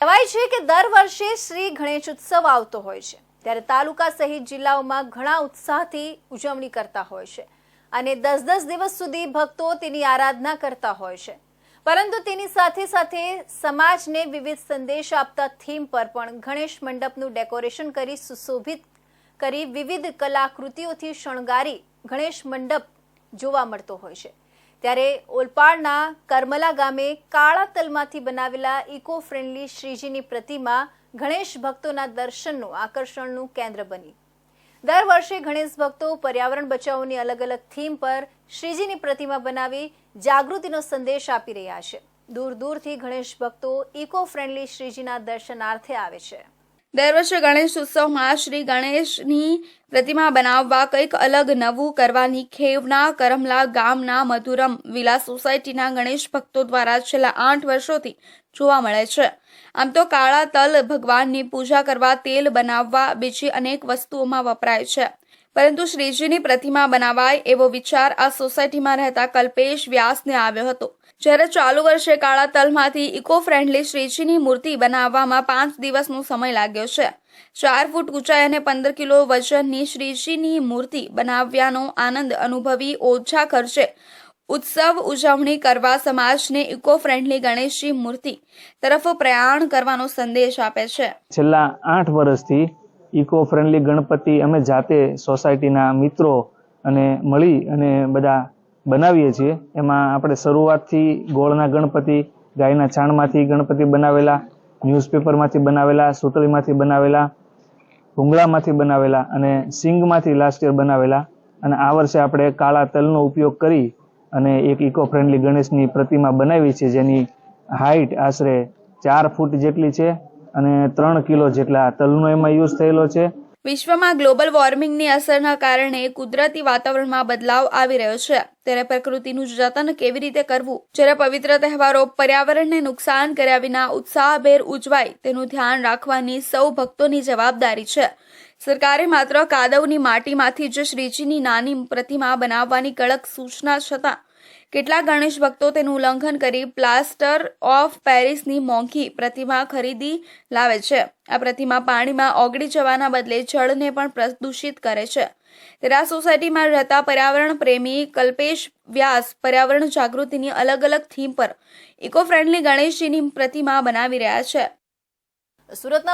કહેવાય છે કે દર વર્ષે શ્રી ગણેશ ઉત્સવ આવતો હોય છે. ત્યારે તાલુકા સહિત જિલ્લાઓમાં ઘણા ઉત્સાહથી ઉજવણી કરતા હોય છે અને દસ દસ દિવસ સુધી ભક્તો તેની આરાધના કરતા હોય છે. પરંતુ તેની સાથે સાથે સમાજને વિવિધ સંદેશ આપતા થીમ પર પણ ગણેશ મંડપનું ડેકોરેશન કરી સુશોભિત કરી વિવિધ કલાકૃતિઓથી શણગારી ગણેશ મંડપ જોવા મળતો હોય છે. ત્યારે ઓલપાડના કરમલા ગામે કાળા તલમાંથી બનાવેલા ઇકો ફ્રેન્ડલી શ્રીજીની પ્રતિમા ગણેશ ભક્તોના દર્શનનું આકર્ષણનું કેન્દ્ર બની. દર વર્ષે ગણેશ ભક્તો પર્યાવરણ બચાવોની અલગ અલગ થીમ પર શ્રીજીની પ્રતિમા બનાવી જાગૃતિનો સંદેશ આપી રહ્યા છે. દૂર દૂરથી ગણેશ ભક્તો ઇકો ફ્રેન્ડલી શ્રીજીના દર્શનાર્થે આવે છે. દર વર્ષે ગણેશ ઉત્સવમાં શ્રી ગણેશની પ્રતિમા બનાવવા કંઈક અલગ નવું કરવાની ખેવના કરમલા ગામના મધુરમ વિલા સોસાયટીના ગણેશ ભક્તો દ્વારા છેલ્લા આઠ વર્ષોથી જોવા મળે છે. આમ તો કાળા તલ ભગવાનની પૂજા કરવા તેલ બનાવવા બીજી અનેક વસ્તુઓમાં વપરાય છે. પરંતુ શ્રીજીની પ્રતિમા બનાવાય એવો વિચાર આ સોસાયટીમાં રહેતા કલ્પેશ વ્યાસને આવ્યો હતો. જ્યારે ચાલુ વર્ષે કાળા તલમાંથી ઇકો ફ્રેન્ડલી શ્રીજીની મૂર્તિ બનાવવામાં પાંચ દિવસનો સમય લાગ્યો છે. ચાર ફૂટ ઊંચાઈ અને પંદર કિલો વજનની શ્રીજીની મૂર્તિ બનાવ્યાનો આનંદ અનુભવી ઓછા ખર્ચે ઉત્સવ ઉજવણી કરવા સમાજને ઇકો ફ્રેન્ડલી ગણેશજી મૂર્તિ તરફ પ્રયાણ કરવાનો સંદેશ આપે છે. છેલ્લા આઠ વર્ષથી ઇકો ફ્રેન્ડલી ગણપતિ અમે જાતે સોસાયટીના મિત્રો અને મળી અને બધા બનાવીએ છીએ. એમાં આપણે શરૂઆતથી ગોળના ગણપતિ, ગાયના છાણમાંથી ગણપતિ બનાવેલા, ન્યૂઝપેપરમાંથી બનાવેલા, સુતળીમાંથી બનાવેલા, ભૂંગળામાંથી બનાવેલા અને સિંગમાંથી લાસ્ટ યર બનાવેલા. અને આ વર્ષે આપણે કાળા તલનો ઉપયોગ કરી અને એક ઇકો ફ્રેન્ડલી ગણેશની પ્રતિમા બનાવી છે, જેની હાઇટ આશરે ચાર ફૂટ જેટલી છે. અને ત્રણ કિલો જેટલા તલનો એમાં યુઝ થયેલો છે. વિશ્વમાં ગ્લોબલ વોર્મિંગની અસરના કારણે કુદરતી વાતાવરણમાં બદલાવ આવી રહ્યો છે. ત્યારે પ્રકૃતિનું જતન કેવી રીતે કરવું? જ્યારે પવિત્ર તહેવારો પર્યાવરણને નુકસાન કર્યા વિના ઉત્સાહભેર ઉજવાય, તેનું ધ્યાન રાખવાની સૌ ભક્તોની જવાબદારી છે. સરકારે માત્ર કાદવની માટીમાંથી જ શ્રીજીની નાની પ્રતિમા બનાવવાની કડક સૂચના છતાં કેટલાક ગણેશ ભક્તો તેનું ઉલ્લંઘન કરી પ્લાસ્ટર ઓફ પેરિસની મોંઘી પ્રતિમા ખરીદી લાવે છે. આ પ્રતિમા પાણીમાં ઓગળી જવાના બદલે જળને પણ પ્રદૂષિત કરે છે. તેરા સોસાયટીમાં રહેતા પર્યાવરણ પ્રેમી કલ્પેશ વ્યાસ પર્યાવરણ જાગૃતિની અલગ અલગ થીમ પર ઇકો ફ્રેન્ડલી ગણેશજીની પ્રતિમા બનાવી રહ્યા છે. સુરતના